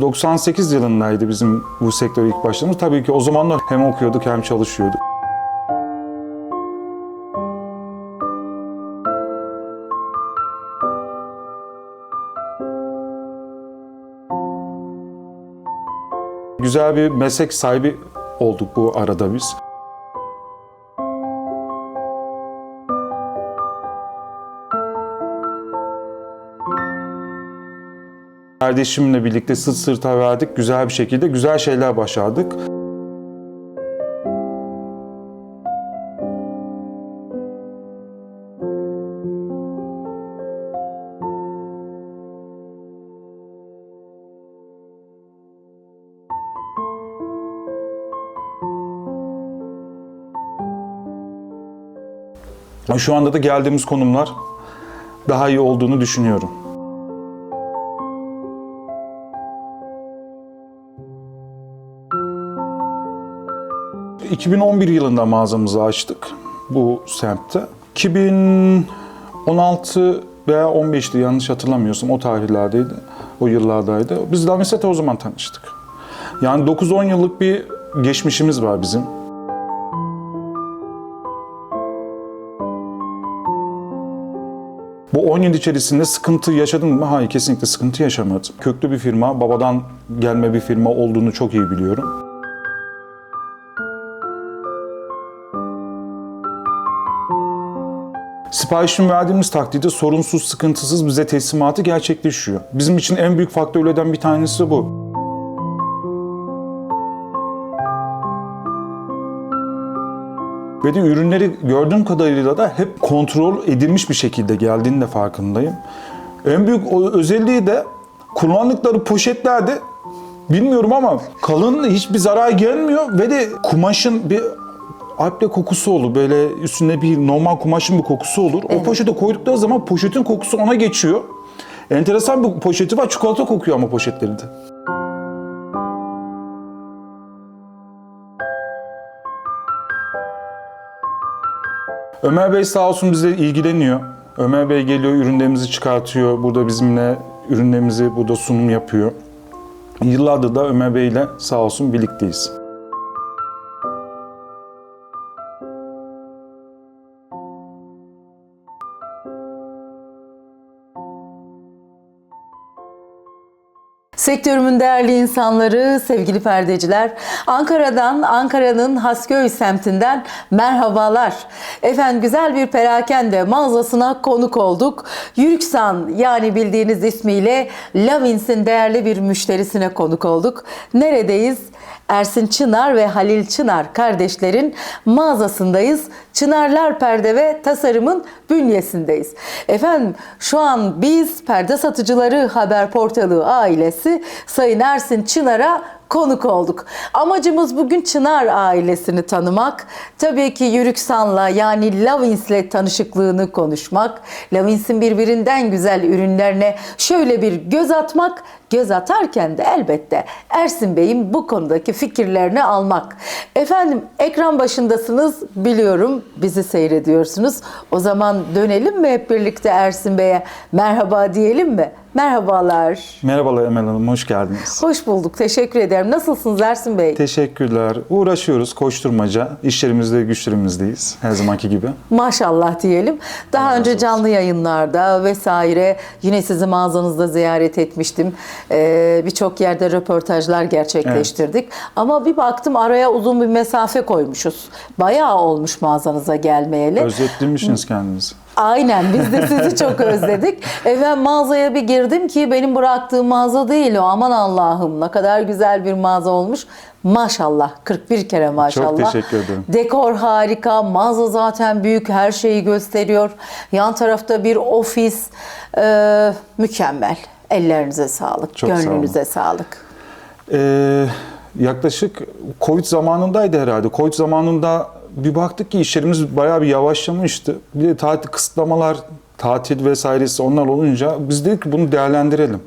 ...98 yılındaydı bizim bu sektöre ilk başladığımız. Tabii ki o zamanlar hem okuyorduk hem çalışıyorduk. Güzel bir meslek sahibi olduk bu arada biz. Kardeşimle birlikte sırt sırta verdik. Güzel bir şekilde güzel şeyler başardık. Şu anda da geldiğimiz konumlar daha iyi olduğunu düşünüyorum. ...2011 yılında mağazamızı açtık bu semtte. 2016 veya 15'ti yanlış hatırlamıyorsam o tarihlerdeydi, o yıllardaydı. Biz Lamisete o zaman tanıştık. Yani 9-10 yıllık bir geçmişimiz var bizim. Bu 10 yıl içerisinde sıkıntı yaşadın mı? Hayır kesinlikle sıkıntı yaşamadım. Köklü bir firma, babadan gelme bir firma olduğunu çok iyi biliyorum. Siparişini verdiğimiz takdirde sorunsuz, sıkıntısız bize teslimatı gerçekleşiyor. Bizim için en büyük faktörlerden bir tanesi bu. Ve de ürünleri gördüğüm kadarıyla da hep kontrol edilmiş bir şekilde geldiğinin de farkındayım. En büyük özelliği de kullandıkları poşetlerde bilmiyorum ama kalın hiçbir zarar gelmiyor ve de kumaşın bir alple kokusu olur. Böyle üstünde bir normal kumaşın bir kokusu olur. O poşete koydukları zaman poşetin kokusu ona geçiyor. Enteresan bir poşeti var. Çikolata kokuyor ama poşetlerinde. Ömer Bey sağ olsun bize ilgileniyor. Ömer Bey geliyor, ürünlerimizi çıkartıyor. Burada bizimle ürünlerimizi burada sunum yapıyor. Yıllardır da Ömer Bey ile sağ olsun birlikteyiz. Sektörümün değerli insanları, sevgili perdeciler, Ankara'dan, Ankara'nın Hasköy semtinden merhabalar. Efendim güzel bir perakende mağazasına konuk olduk. Yürüksan yani bildiğiniz ismiyle Lavins'in değerli bir müşterisine konuk olduk. Neredeyiz? Ersin Çınar ve Halil Çınar kardeşlerin mağazasındayız. Çınarlar Perde ve Tasarım'ın bünyesindeyiz. Efendim şu an biz Perde Satıcıları Haber Portalı ailesi Sayın Ersin Çınar'a konuk olduk. Amacımız bugün Çınar ailesini tanımak. Tabii ki Yürüksan'la yani Lavins'le tanışıklığını konuşmak. Lavins'in birbirinden güzel ürünlerine şöyle bir göz atmak. Göz atarken de elbette Ersin Bey'in bu konudaki fikirlerini almak. Efendim ekran başındasınız biliyorum bizi seyrediyorsunuz. O zaman dönelim mi hep birlikte Ersin Bey'e merhaba diyelim mi? Merhabalar. Merhabalar Emel Hanım, hoş geldiniz. Hoş bulduk. Teşekkür ederim. Nasılsınız Ersin Bey? Teşekkürler. Uğraşıyoruz, koşturmaca. İşlerimizde, güçlerimizdeyiz her zamanki gibi. Maşallah diyelim. Daha önce canlı yayınlarda vesaire yine sizi mağazanızda ziyaret etmiştim. Ee, Birçok yerde röportajlar gerçekleştirdik. Ama bir baktım araya uzun bir mesafe koymuşuz. Bayağı olmuş mağazanıza gelmeyeli. Özlettirmişsiniz kendinizi. Aynen biz de sizi çok özledik. E ben mağazaya bir girdim ki benim bıraktığım mağaza değil o. Aman Allah'ım ne kadar güzel bir mağaza olmuş. Maşallah 41 kere maşallah. teşekkür ederim. Dekor harika, mağaza zaten büyük her şeyi gösteriyor. Yan tarafta bir ofis e, mükemmel. Ellerinize sağlık, Çok sağ olun. gönlünüze sağlık. Ee, yaklaşık Covid zamanındaydı herhalde. Covid zamanında bir baktık ki işlerimiz bayağı bir yavaşlamıştı. Bir de tatil kısıtlamalar tatil vesairesi onlar olunca biz dedik ki bunu değerlendirelim.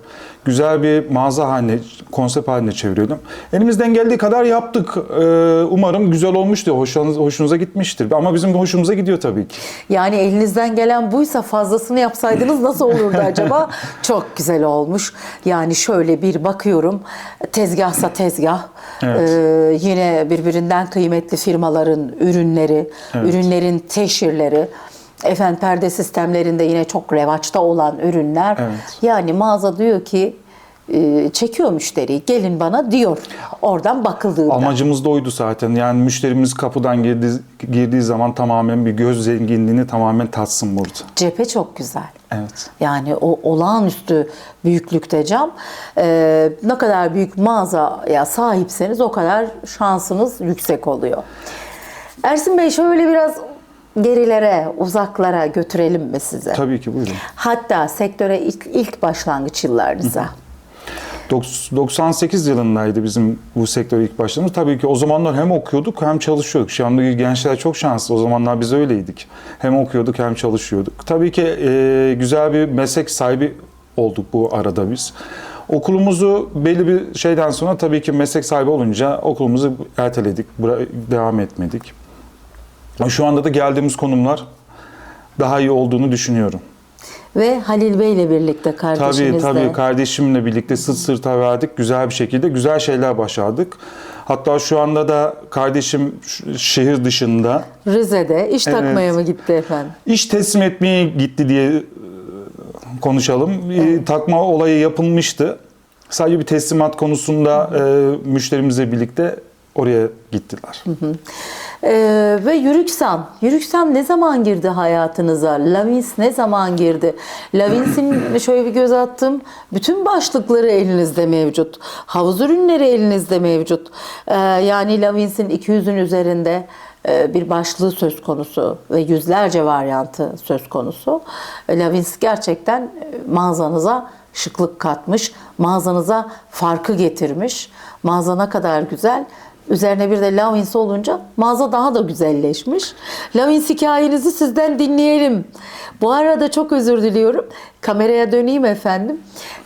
Güzel bir mağaza haline, konsept haline çevirelim. Elimizden geldiği kadar yaptık. Ee, umarım güzel olmuştur, hoşunuza, hoşunuza gitmiştir. Ama bizim hoşumuza gidiyor tabii ki. Yani elinizden gelen buysa fazlasını yapsaydınız nasıl olurdu acaba? Çok güzel olmuş. Yani şöyle bir bakıyorum. Tezgahsa tezgah. Evet. Ee, yine birbirinden kıymetli firmaların ürünleri, ürünlerin teşhirleri. Efendim perde sistemlerinde yine çok revaçta olan ürünler. Evet. Yani mağaza diyor ki e, çekiyor müşteriyi. Gelin bana diyor. Oradan bakıldığında. Amacımız da oydu zaten. Yani müşterimiz kapıdan girdiği, girdiği zaman tamamen bir göz zenginliğini tamamen tatsın burada. Cephe çok güzel. Evet. Yani o olağanüstü büyüklükte cam. Ee, ne kadar büyük mağazaya sahipseniz o kadar şansınız yüksek oluyor. Ersin Bey şöyle biraz gerilere, uzaklara götürelim mi size? Tabii ki buyurun. Hatta sektöre ilk, ilk başlangıç yıllarınıza. Dok- 98 yılındaydı bizim bu sektör ilk başladığımız. Tabii ki o zamanlar hem okuyorduk hem çalışıyorduk. Şu anda gençler çok şanslı. O zamanlar biz öyleydik. Hem okuyorduk hem çalışıyorduk. Tabii ki e, güzel bir meslek sahibi olduk bu arada biz. Okulumuzu belli bir şeyden sonra tabii ki meslek sahibi olunca okulumuzu erteledik. Devam etmedik. Şu anda da geldiğimiz konumlar daha iyi olduğunu düşünüyorum. Ve Halil Bey ile birlikte Tabii kardeşinizle. tabii kardeşimle birlikte sırt sırta verdik. Güzel bir şekilde güzel şeyler başardık. Hatta şu anda da kardeşim şehir dışında Rize'de iş Evet. takmaya mı gitti efendim? iş teslim etmeye gitti diye e, konuşalım. E, Takma olayı yapılmıştı. Sadece bir teslimat konusunda e, müşterimizle birlikte oraya gittiler. Ee, ve Yürüksam. Yürüksam ne zaman girdi hayatınıza? Lavins ne zaman girdi? Lavins'in şöyle bir göz attım. Bütün başlıkları elinizde mevcut. Havuz ürünleri elinizde mevcut. Ee, yani Lavins'in 200'ün üzerinde e, bir başlığı söz konusu ve yüzlerce varyantı söz konusu. Lavins gerçekten e, mağazanıza şıklık katmış, mağazanıza farkı getirmiş. Mağaza ne kadar güzel. Üzerine bir de Lavins olunca mağaza daha da güzelleşmiş. Lavins hikayenizi sizden dinleyelim. Bu arada çok özür diliyorum. Kameraya döneyim efendim.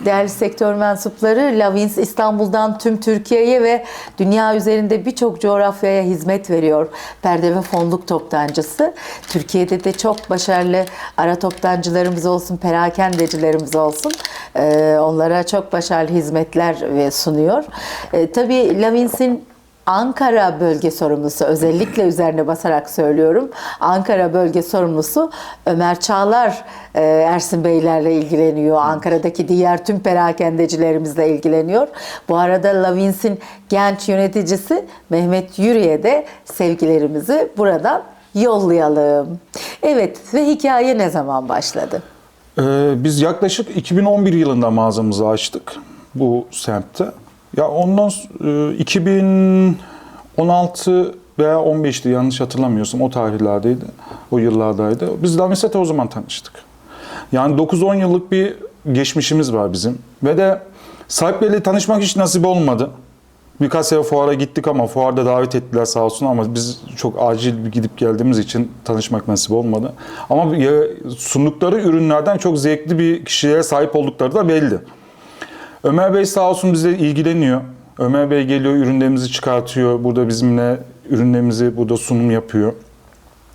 Değerli sektör mensupları Lavins İstanbul'dan tüm Türkiye'ye ve dünya üzerinde birçok coğrafyaya hizmet veriyor. Perde ve fondluk toptancısı. Türkiye'de de çok başarılı ara toptancılarımız olsun, perakendecilerimiz olsun. Ee, onlara çok başarılı hizmetler sunuyor. Ee, tabii Lavins'in Ankara bölge sorumlusu özellikle üzerine basarak söylüyorum. Ankara bölge sorumlusu Ömer Çağlar e, Ersin Beylerle ilgileniyor. Ankara'daki diğer tüm perakendecilerimizle ilgileniyor. Bu arada Lavins'in genç yöneticisi Mehmet Yürü'ye de sevgilerimizi buradan yollayalım. Evet ve hikaye ne zaman başladı? Ee, biz yaklaşık 2011 yılında mağazamızı açtık bu semtte. Ya ondan s- e, 2016 veya 15'ti yanlış hatırlamıyorsam o tarihlerdeydi. O yıllardaydı. Biz Lavins'le o zaman tanıştık. Yani 9-10 yıllık bir geçmişimiz var bizim. Ve de sahipleriyle tanışmak hiç nasip olmadı. Birkaç sefer fuara gittik ama fuarda davet ettiler sağ olsun ama biz çok acil bir gidip geldiğimiz için tanışmak nasip olmadı. Ama ya- sundukları ürünlerden çok zevkli bir kişiliğe sahip oldukları da belli. Ömer Bey sağ olsun bize ilgileniyor. Ömer Bey geliyor ürünlerimizi çıkartıyor. Burada bizimle ürünlerimizi burada sunum yapıyor.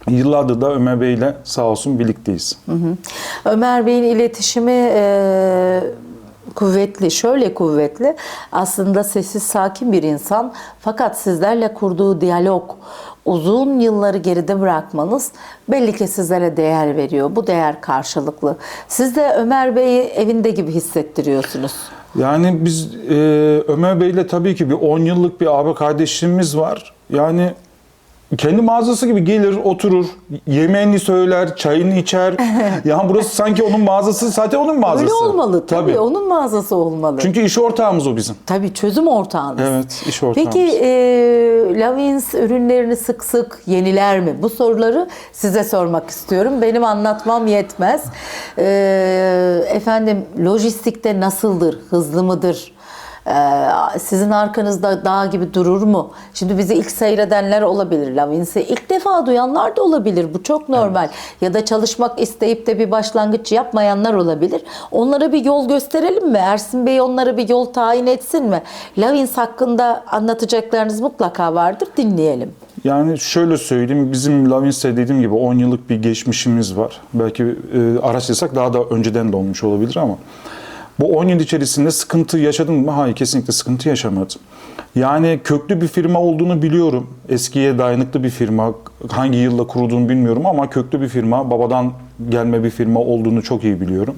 Yıllardır da Ömer Bey ile sağ olsun birlikteyiz. Ömer Bey'in iletişimi e, kuvvetli, şöyle kuvvetli. Aslında sessiz, sakin bir insan. Fakat sizlerle kurduğu diyalog, uzun yılları geride bırakmanız belli ki sizlere değer veriyor. Bu değer karşılıklı. Siz de Ömer Bey'i evinde gibi hissettiriyorsunuz. Yani biz e, Ömer Bey'le tabii ki bir 10 yıllık bir abi kardeşliğimiz var. Yani kendi mağazası gibi gelir, oturur, yemeğini söyler, çayını içer. yani burası sanki onun mağazası, zaten onun mağazası. Öyle olmalı tabii. Onun mağazası olmalı. Çünkü iş ortağımız o bizim. Tabii çözüm ortağınız. Evet, iş ortağımız. Peki e, Lavins ürünlerini sık sık yeniler mi? Bu soruları size sormak istiyorum. Benim anlatmam yetmez. E, efendim lojistikte nasıldır? Hızlı mıdır? Ee, sizin arkanızda dağ gibi durur mu? Şimdi bizi ilk seyredenler olabilir. Lavins'i ilk defa duyanlar da olabilir. Bu çok normal. Ya da çalışmak isteyip de bir başlangıç yapmayanlar olabilir. Onlara bir yol gösterelim mi? Ersin Bey onlara bir yol tayin etsin mi? Lavins hakkında anlatacaklarınız mutlaka vardır. Dinleyelim. Yani şöyle söyleyeyim, bizim Lavince'de dediğim gibi 10 yıllık bir geçmişimiz var. Belki e, araştırsak daha da önceden de olmuş olabilir ama bu 10 yıl içerisinde sıkıntı yaşadım mı? Hayır, kesinlikle sıkıntı yaşamadım. Yani köklü bir firma olduğunu biliyorum. Eskiye dayanıklı bir firma. Hangi yılda kurulduğunu bilmiyorum ama köklü bir firma, babadan gelme bir firma olduğunu çok iyi biliyorum.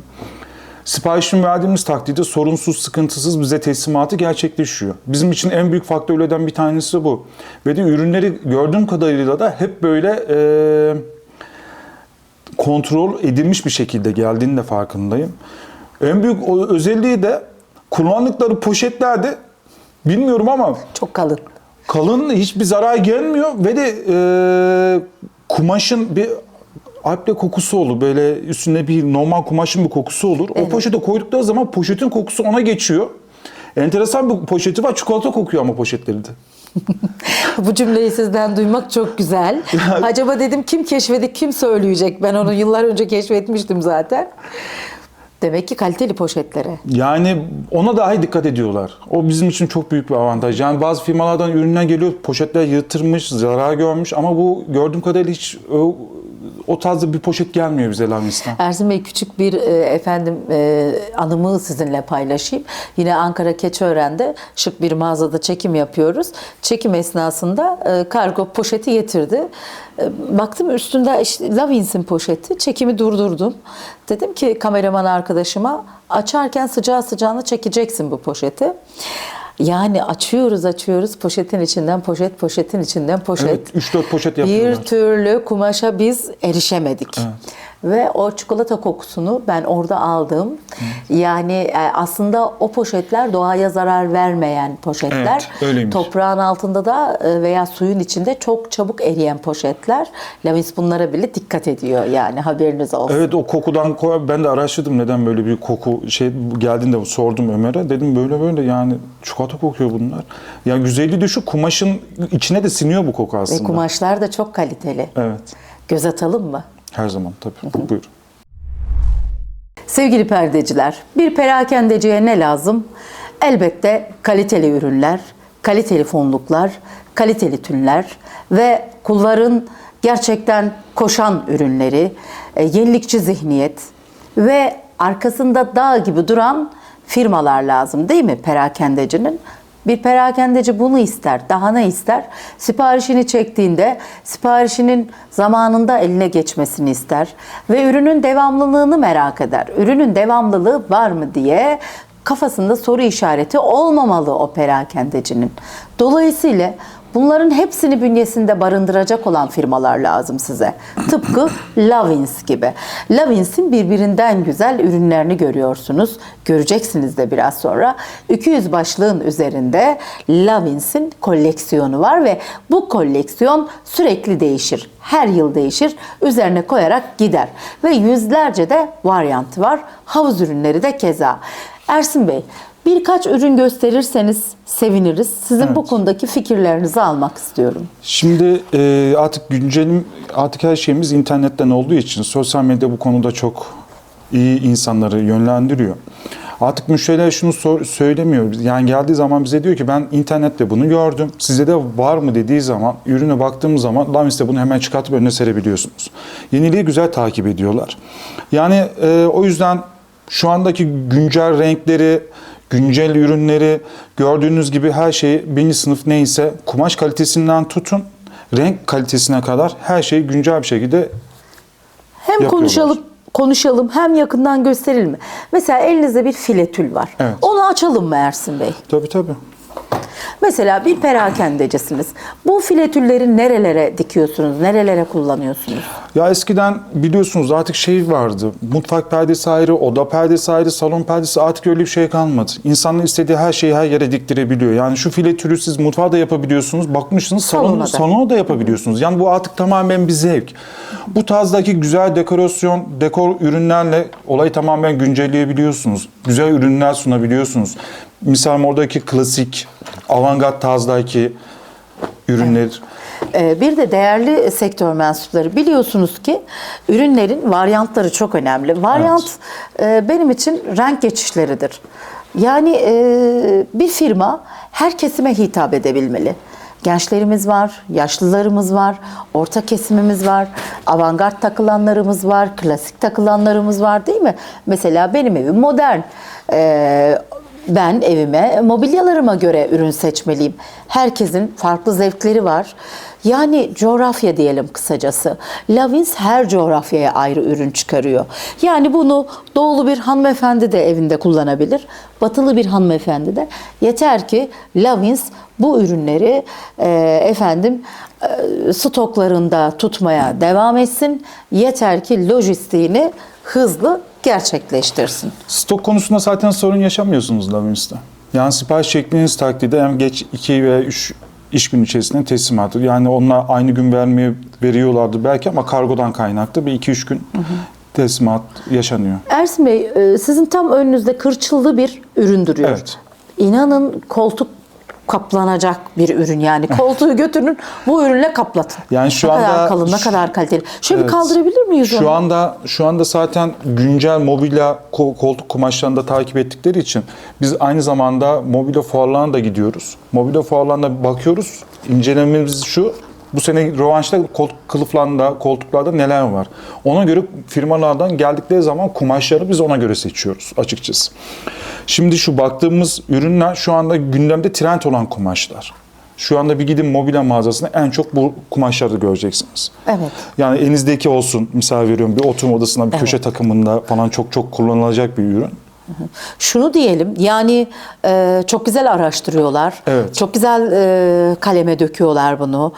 Siparişini verdiğimiz takdirde sorunsuz, sıkıntısız bize teslimatı gerçekleşiyor. Bizim için en büyük faktörlerden bir tanesi bu. Ve de ürünleri gördüğüm kadarıyla da hep böyle e, kontrol edilmiş bir şekilde geldiğinin de farkındayım. En büyük o özelliği de kullandıkları poşetlerde bilmiyorum ama Çok kalın. kalın hiçbir zarar gelmiyor ve de e, kumaşın bir alple kokusu olur. Böyle üstünde bir normal kumaşın bir kokusu olur. O poşete koydukları zaman poşetin kokusu ona geçiyor. Enteresan bir poşeti var. Çikolata kokuyor ama poşetleri de. Bu cümleyi sizden duymak çok güzel. Acaba dedim kim keşfedi, kim söyleyecek? Ben onu yıllar önce keşfetmiştim zaten. Demek ki kaliteli poşetlere. Yani ona dahi dikkat ediyorlar. O bizim için çok büyük bir avantaj. Yani bazı firmalardan ürünler geliyor, poşetler yırtılmış, zarar görmüş ama bu gördüğüm kadarıyla hiç o, tarzda bir poşet gelmiyor bize Lavins'ten. Ersin Bey küçük bir e, efendim e, anımı sizinle paylaşayım. Yine Ankara Keçiören'de şık bir mağazada çekim yapıyoruz. Çekim esnasında e, kargo poşeti getirdi. E, baktım üstünde işte Lavins'in poşeti. Çekimi durdurdum. Dedim ki kameraman arkadaşıma açarken sıcağı sıcağına çekeceksin bu poşeti. Yani açıyoruz açıyoruz poşetin içinden poşet poşetin içinden poşet. Evet, 3-4 poşet Bir yapıyorlar. türlü kumaşa biz erişemedik. Ve o çikolata kokusunu ben orada aldım. Yani e, aslında o poşetler doğaya zarar vermeyen poşetler. Evet, öyleymiş. Toprağın altında da e, veya suyun içinde çok çabuk eriyen poşetler. Lavins bunlara bile dikkat ediyor yani haberiniz olsun. Evet o kokudan ben de araştırdım neden böyle bir koku şey geldiğinde sordum Ömer'e. Dedim böyle böyle yani çikolata kokuyor bunlar. Ya güzelliği şu kumaşın içine de siniyor bu koku Ve aslında. kumaşlar da çok kaliteli. Evet. Göz atalım mı? Her zaman tabii. Buyurun. Sevgili perdeciler, bir perakendeciye ne lazım? Elbette kaliteli ürünler, kaliteli fonluklar, kaliteli tünler ve kulların gerçekten koşan ürünleri, e, yenilikçi zihniyet ve arkasında dağ gibi duran firmalar lazım değil mi perakendecinin? Bir perakendeci bunu ister. Daha ne ister? Siparişini çektiğinde siparişinin zamanında eline geçmesini ister ve ürünün devamlılığını merak eder. Ürünün devamlılığı var mı diye kafasında soru işareti olmamalı o perakendecinin. Dolayısıyla Bunların hepsini bünyesinde barındıracak olan firmalar lazım size. Tıpkı Lavins gibi. Lavins'in birbirinden güzel ürünlerini görüyorsunuz. Göreceksiniz de biraz sonra. 200 başlığın üzerinde Lavins'in koleksiyonu var ve bu koleksiyon sürekli değişir. Her yıl değişir. Üzerine koyarak gider. Ve yüzlerce de varyantı var. Havuz ürünleri de keza. Ersin Bey, Birkaç ürün gösterirseniz seviniriz. Sizin bu konudaki fikirlerinizi almak istiyorum. Şimdi e, artık güncelim artık her şeyimiz internetten olduğu için sosyal medya bu konuda çok iyi insanları yönlendiriyor. Artık müşteriler şunu sor, söylemiyor. Yani geldiği zaman bize diyor ki ben internette bunu gördüm. Size de var mı dediği zaman ürüne baktığımız zaman Lavis'te bunu hemen çıkartıp önüne serebiliyorsunuz. Yeniliği güzel takip ediyorlar. Yani e, o yüzden şu andaki güncel renkleri, güncel ürünleri gördüğünüz gibi her şeyi birinci sınıf neyse kumaş kalitesinden tutun renk kalitesine kadar her şeyi güncel bir şekilde Hem konuşalım konuşalım hem yakından gösterelim mi? Mesela elinizde bir filetül var. Evet. Onu açalım mı Ersin Bey? tabii tabii. Mesela bir perakendecisiniz. Bu filetülleri nerelere dikiyorsunuz? Nerelere kullanıyorsunuz? Ya eskiden biliyorsunuz artık şey vardı. Mutfak perdesi ayrı, oda perdesi ayrı, salon perdesi artık öyle bir şey kalmadı. İnsanın istediği her şeyi her yere diktirebiliyor. Yani şu file türü siz mutfağa da yapabiliyorsunuz. Bakmışsınız salon, Salona da. salona da yapabiliyorsunuz. Yani bu artık tamamen bir zevk. Bu tarzdaki güzel dekorasyon, dekor ürünlerle olayı tamamen güncelleyebiliyorsunuz. Güzel ürünler sunabiliyorsunuz. misal oradaki klasik avantgard tarzdaki ürünler. Ee, Bir de değerli sektör mensupları biliyorsunuz ki ürünlerin varyantları çok önemli. Varyant e, benim için renk geçişleridir. Yani e, bir firma her kesime hitap edebilmeli. Gençlerimiz var, yaşlılarımız var, orta kesimimiz var, avantgard takılanlarımız var, klasik takılanlarımız var değil mi? Mesela benim evim modern. Ee, ben evime mobilyalarıma göre ürün seçmeliyim. Herkesin farklı zevkleri var. Yani coğrafya diyelim kısacası. Lavins her coğrafyaya ayrı ürün çıkarıyor. Yani bunu doğulu bir hanımefendi de evinde kullanabilir. Batılı bir hanımefendi de. Yeter ki Lavins bu ürünleri e, efendim e, stoklarında tutmaya devam etsin. Yeter ki lojistiğini hızlı gerçekleştirsin. Stok konusunda zaten sorun yaşamıyorsunuz Lavins'te. Yani sipariş çektiğiniz takdirde en geç 2 veya 3 iş gün içerisinde teslimatı. Yani onlar aynı gün vermeye veriyorlardı belki ama kargodan kaynaklı bir 2-3 gün teslimat yaşanıyor. Ersin Bey, e, sizin tam önünüzde kırçıllı bir ürün duruyor. Evet. İnanın koltuk kaplanacak bir ürün yani. Koltuğu götürün bu ürünle kaplatın. Yani şu ne kadar anda- kalın, ne kadar kaliteli. Şöyle bir Evet. kaldırabilir miyiz onu? Şu anda şu anda zaten güncel mobilya ko- koltuk kumaşlarını da takip ettikleri için biz aynı zamanda mobilya fuarlarına da gidiyoruz. Mobilya fuarlarına bakıyoruz. İncelememiz şu. Bu sene rövanşta koltuk kılıflarında, koltuklarda neler var? Ona göre firmalardan geldikleri zaman kumaşları biz ona göre seçiyoruz açıkçası. Şimdi şu baktığımız ürünler şu anda gündemde trend olan kumaşlar. Şu anda bir gidin mobilya mağazasında en çok bu kumaşları göreceksiniz. Evet. Yani elinizdeki olsun misal veriyorum bir oturma odasında bir köşe takımında falan çok çok kullanılacak bir ürün. Şunu diyelim yani e, çok güzel araştırıyorlar. Evet. Çok güzel e, kaleme döküyorlar bunu.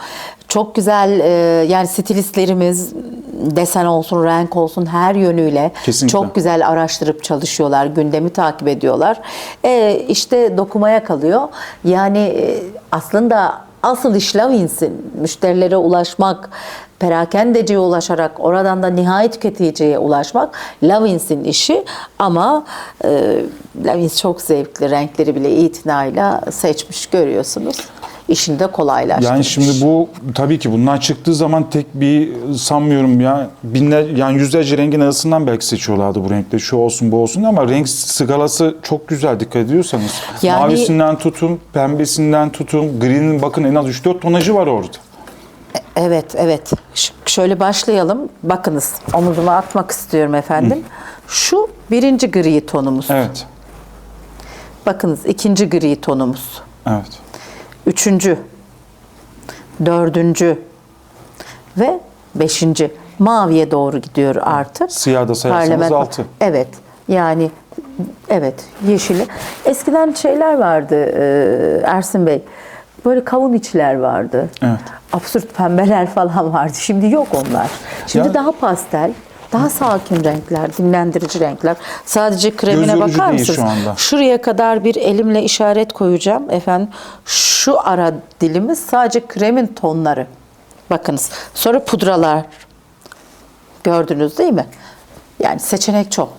Çok güzel e, yani stilistlerimiz desen olsun, renk olsun her yönüyle Kesinlikle. çok güzel araştırıp çalışıyorlar. Gündemi takip ediyorlar. E, işte dokumaya kalıyor. Yani e, aslında asıl iş Lavins'in müşterilere ulaşmak, perakendeciye ulaşarak oradan da nihai tüketiciye ulaşmak Lavins'in işi ama e, Lavins çok zevkli renkleri bile itinayla seçmiş görüyorsunuz. İşini de kolaylaştırmış. Yani şimdi bu tabii ki bunlar çıktığı zaman tek bir sanmıyorum ya binler yani yüzlerce rengin arasından belki seçiyorlardı bu renkte şu olsun bu olsun ama renk skalası çok güzel dikkat ediyorsanız. Yani- Mavisinden tutun, pembesinden tutun, green'in bakın en az 3-4 tonajı var orada. Evet, evet. Ş- şöyle başlayalım. Bakınız, omuzuma atmak istiyorum efendim. Şu birinci gri tonumuz. Evet. Bakınız ikinci gri tonumuz. Evet. Üçüncü, dördüncü ve beşinci. Maviye doğru gidiyor artık. Siyah da sayarsanız Parlament- altı. Evet. Yani evet yeşili. Eskiden şeyler vardı Ersin Bey. Böyle kavun içler vardı. Evet. Absürt pembeler falan vardı. Şimdi yok onlar. Şimdi Ya- daha pastel, daha sakin renkler, dinlendirici renkler. Sadece kremine bakar mısınız? şu anda. Şuraya kadar bir elimle işaret koyacağım. Efendim şu ara dilimiz sadece kremin tonları. Bakınız. Sonra pudralar. Gördünüz değil mi? Yani seçenek çok.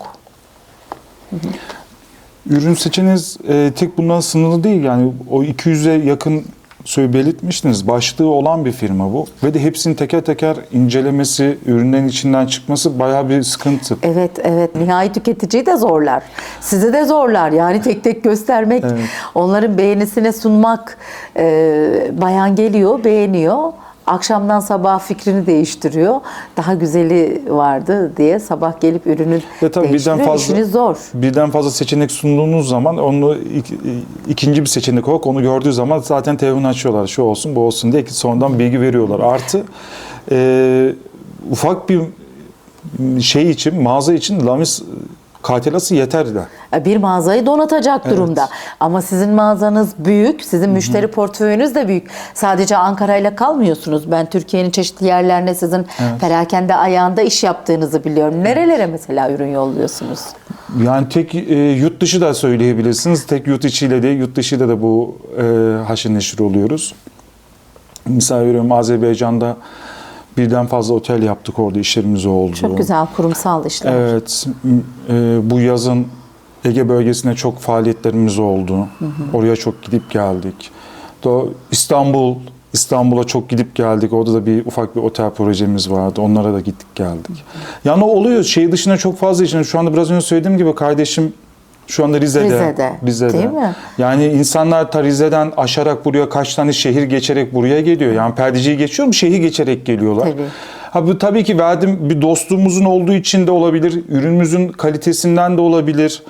Ürün seçeneğiniz e, tek bundan sınırlı değil. Yani o 200'e yakın söyle belirtmiştiniz. Başlığı olan bir firma bu. Ve de hepsini teker teker incelemesi, ürünlerin içinden çıkması bayağı bir sıkıntı. Evet, evet. Nihai tüketiciyi de zorlar. Sizi de zorlar. Yani tek tek göstermek, onların beğenisine sunmak. Ee, bayan geliyor, beğeniyor. Akşamdan sabah fikrini değiştiriyor. Daha güzeli vardı diye sabah gelip ürünü Ve tabii birden fazla İşiniz zor. birden fazla seçenek sunduğunuz zaman onu ik- ikinci bir seçenek olarak onu gördüğü zaman zaten telefon açıyorlar. Şu olsun, bu olsun diye sonradan bilgi veriyorlar. Artı e, ufak bir şey için, mağaza için Lamis kartelası yeter de. Bir mağazayı donatacak durumda. Ama sizin mağazanız büyük, sizin müşteri portföyünüz de büyük. Sadece Ankara ile kalmıyorsunuz. Ben Türkiye'nin çeşitli yerlerine sizin perakende ayağında iş yaptığınızı biliyorum. Nerelere mesela ürün yolluyorsunuz? Yani tek e, yurt dışı da söyleyebilirsiniz. Tek yurt içiyle değil, yurt dışıyla da bu e, haşır neşir oluyoruz. Misal veriyorum Azerbaycan'da birden fazla otel yaptık orada işlerimiz oldu. Çok güzel kurumsal işler. Evet, e, bu yazın Ege bölgesinde çok faaliyetlerimiz oldu. Oraya çok gidip geldik. Do İstanbul, İstanbul'a çok gidip geldik. Orada da bir ufak bir otel projemiz vardı. Onlara da gittik geldik. Yani oluyor. Şehir dışında çok fazla için. Şu anda biraz önce söylediğim gibi kardeşim şu anda Rize'de. Rize'de, Rize'de. değil mi? Yani insanlar ta Rize'den aşarak buraya kaç tane şehir geçerek buraya geliyor. Yani perdeciyi geçiyorum şehir geçerek geliyorlar. Tabii. Ha bu tabii ki verdiğim bir dostluğumuzun olduğu için de olabilir. Ürünümüzün kalitesinden de olabilir.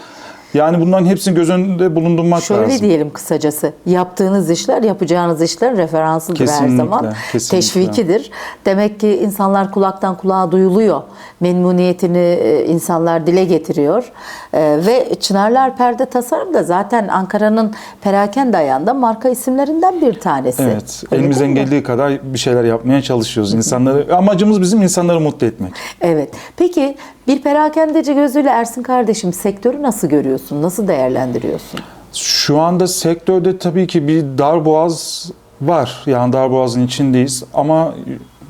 Yani bunların hepsini göz önünde bulundurmak Şöyle lazım. diyelim kısacası. Yaptığınız işler yapacağınız işler referansıdır her Kesinlikle, zaman. kesinlikle. Teşvikidir. Demek ki insanlar kulaktan kulağa duyuluyor. Memnuniyetini e, insanlar dile getiriyor. E, Ve Çınarlar Perde Tasarım da zaten Ankara'nın perakende ayağında marka isimlerinden bir tanesi. Evet, Öyle elimizden geldiği kadar bir şeyler yapmaya çalışıyoruz. İnsanları amacımız bizim insanları mutlu etmek. Evet. Peki bir perakendeci gözüyle Ersin kardeşim sektörü nasıl görüyorsun? Nasıl değerlendiriyorsun? Şu anda sektörde tabii ki bir darboğaz var. Yani darboğazın içindeyiz ama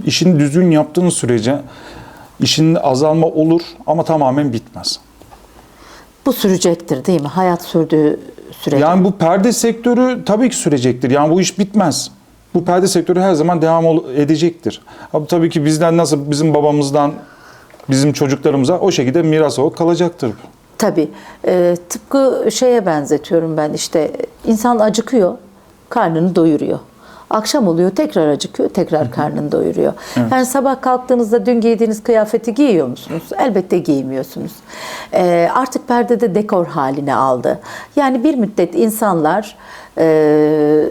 işini düzgün yaptığın sürece işin azalma olur ama tamamen bitmez. Bu sürecektir değil mi? Hayat sürdüğü sürece. Yani bu perde sektörü tabii ki sürecektir. Yani bu iş bitmez. Bu perde sektörü her zaman devam edecektir. Ama tabii ki bizden nasıl bizim babamızdan bizim çocuklarımıza o şekilde miras olarak kalacaktır. Tabii. Ee, tıpkı şeye benzetiyorum ben işte insan acıkıyor, karnını doyuruyor. Akşam oluyor tekrar acıkıyor, tekrar karnını doyuruyor. Yani sabah kalktığınızda dün giydiğiniz kıyafeti giyiyor musunuz? Elbette giymiyorsunuz. Ee, artık perdede dekor haline aldı. Yani bir müddet insanlar e,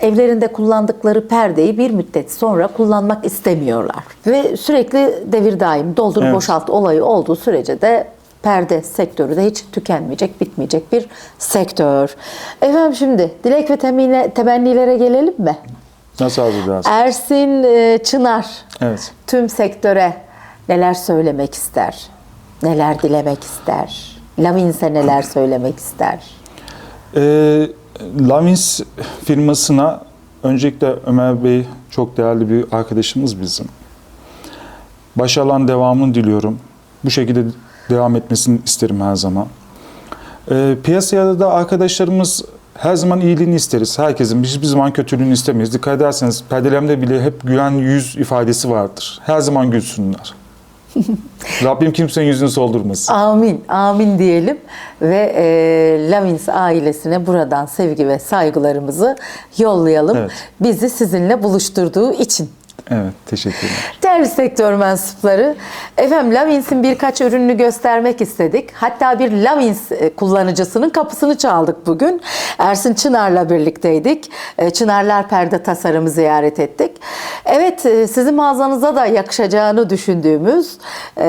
evlerinde kullandıkları perdeyi bir müddet sonra kullanmak istemiyorlar. Ve sürekli devir daim doldur Evet. boşalt olayı olduğu sürece de perde sektörü de hiç tükenmeyecek, bitmeyecek bir sektör. Efendim şimdi dilek ve temine, temennilere gelelim mi? Nasıl hazırlayacağız? Ersin e, Çınar Evet. tüm sektöre neler söylemek ister? Neler dilemek ister? Lavinse neler söylemek ister? Ee, Lavins firmasına öncelikle Ömer Bey çok değerli bir arkadaşımız bizim. Başarılan devamını diliyorum. Bu şekilde devam etmesini isterim her zaman. Ee, piyasaya da arkadaşlarımız her zaman iyiliğini isteriz. Herkesin hiçbir zaman kötülüğünü istemeyiz. Dikkat ederseniz perdelerimde bile hep gülen yüz ifadesi vardır. Her zaman gülsünler. Rabbim kimsenin yüzünü soldurmasın. Amin, amin diyelim ve e, Lavins ailesine buradan sevgi ve saygılarımızı yollayalım. Evet. Bizi sizinle buluşturduğu için. Evet, teşekkürler. Değerli sektör mensupları, efendim Lavins'in birkaç ürününü göstermek istedik. Hatta bir Lavins e, kullanıcısının kapısını çaldık bugün. Ersin Çınar'la birlikteydik. E, Çınarlar Perde Tasarımı ziyaret ettik. Evet, e, sizin mağazanıza da yakışacağını düşündüğümüz e,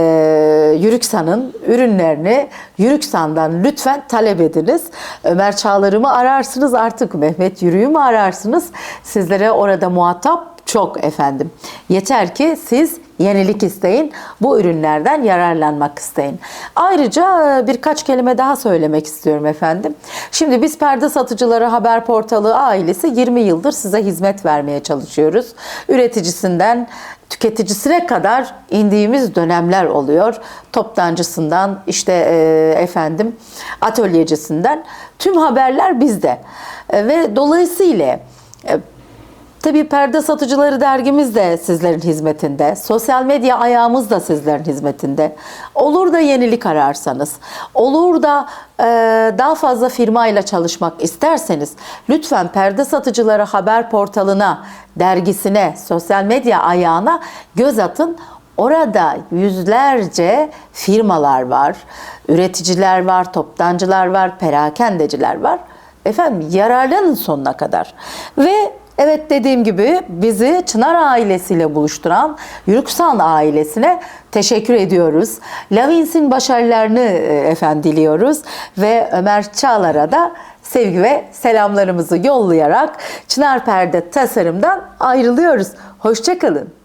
Yürüksan'ın ürünlerini Yürüksan'dan lütfen talep ediniz. Ömer Çağlar'ımı ararsınız artık, Mehmet Yürüyü mü ararsınız? Sizlere orada muhatap çok efendim. Yeter ki siz yenilik isteyin, bu ürünlerden yararlanmak isteyin. Ayrıca e, birkaç kelime daha söylemek istiyorum efendim. Şimdi biz Perde Satıcıları Haber Portalı ailesi 20 yıldır size hizmet vermeye çalışıyoruz. Üreticisinden tüketicisine kadar indiğimiz dönemler oluyor. Toptancısından işte e, efendim atölyecisinden tüm haberler bizde. E, ve dolayısıyla Tabii Perde Satıcıları dergimiz de sizlerin hizmetinde. Sosyal medya ayağımız da sizlerin hizmetinde. Olur da yenilik ararsanız, olur da e, daha fazla firmayla çalışmak isterseniz lütfen Perde Satıcıları haber portalına, dergisine, sosyal medya ayağına göz atın. Orada yüzlerce firmalar var, üreticiler var, toptancılar var, perakendeciler var. Efendim yararlanın sonuna kadar. Ve evet dediğim gibi bizi Çınar ailesiyle buluşturan Yürüksan ailesine teşekkür ediyoruz. Lavins'in başarılarını e, efendim diliyoruz ve Ömer Çağlar'a da sevgi ve selamlarımızı yollayarak Çınar Perde Tasarım'dan ayrılıyoruz. Hoşçakalın.